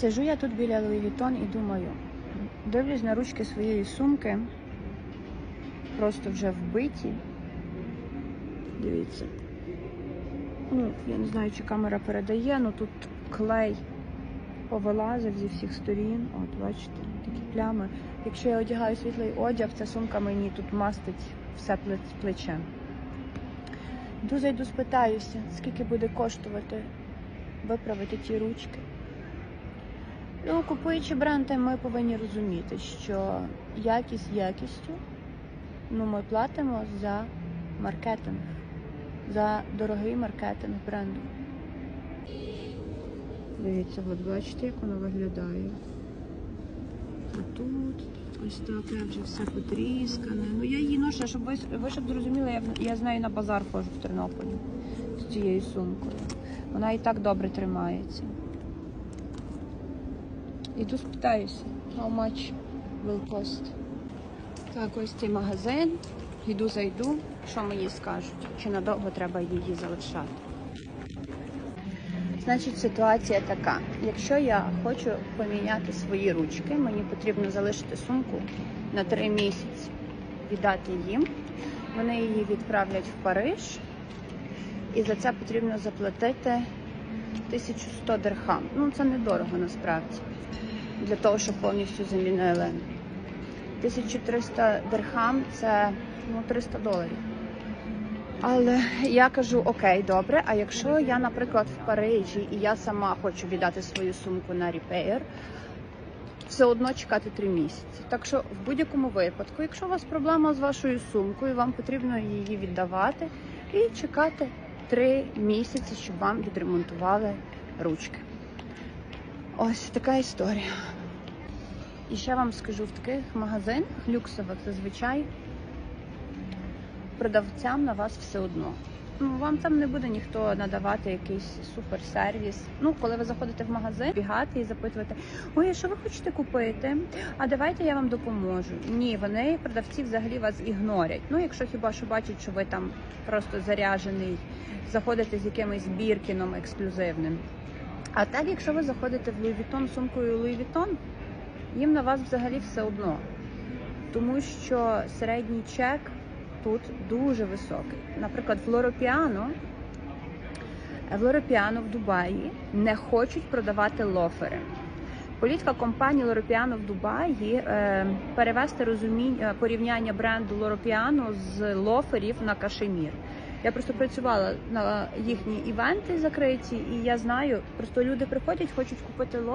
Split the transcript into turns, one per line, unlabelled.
Сижу я тут біля Vuitton і думаю, дивлюсь на ручки своєї сумки, просто вже вбиті. Дивіться. Ну, я не знаю, чи камера передає, але тут клей повилазив зі всіх сторін. От, бачите, такі плями. Якщо я одягаю світлий одяг, ця сумка мені тут мастить все пле- плече. Йду зайду, спитаюся, скільки буде коштувати виправити ті ручки. Ну, купуючи бренди, ми повинні розуміти, що якість якістю, ну ми платимо за маркетинг, за дорогий маркетинг бренду. Дивіться, от бачите, як воно виглядає. А тут ось таке вже все потріскане. Ну я її ношу, щоб ви, ви щоб зрозуміли, я, я з нею на базар ходжу в Тернополі з цією сумкою. Вона і так добре тримається. Іду спитаюся, how much will cost. Так, ось цей магазин. Йду зайду. Що мені скажуть? Чи надовго треба її залишати? Значить, ситуація така. Якщо я хочу поміняти свої ручки, мені потрібно залишити сумку на три місяці, віддати їм. Вони її відправлять в Париж, і за це потрібно заплатити 1100 дирхам. Ну, це недорого насправді. Для того, щоб повністю замінили. 1300 дирхам це ну, 300 доларів. Але я кажу, окей, добре. А якщо я, наприклад, в Парижі і я сама хочу віддати свою сумку на репейр, все одно чекати три місяці. Так що в будь-якому випадку, якщо у вас проблема з вашою сумкою, вам потрібно її віддавати і чекати три місяці, щоб вам відремонтували ручки. Ось така історія. І ще вам скажу, в таких магазинах люксових зазвичай продавцям на вас все одно. Ну, вам там не буде ніхто надавати якийсь суперсервіс. Ну, коли ви заходите в магазин, бігати і запитувати, ой, а що ви хочете купити? А давайте я вам допоможу. Ні, вони продавці взагалі вас ігнорять. Ну, якщо хіба що бачать, що ви там просто заряжений, заходите з якимось біркіном ексклюзивним. А так, якщо ви заходите в Louis Vuitton сумкою Louis Vuitton, їм на вас взагалі все одно. Тому що середній чек тут дуже високий. Наприклад, в Лоропіано, в Лоропіано в Дубаї не хочуть продавати лофери. Політика компанії Лоропіано в Дубаї е, перевести розуміння порівняння бренду Лоропіано з лоферів на кашемір. Я просто працювала на їхні івенти закриті, і я знаю, просто люди приходять, хочуть купити лофер.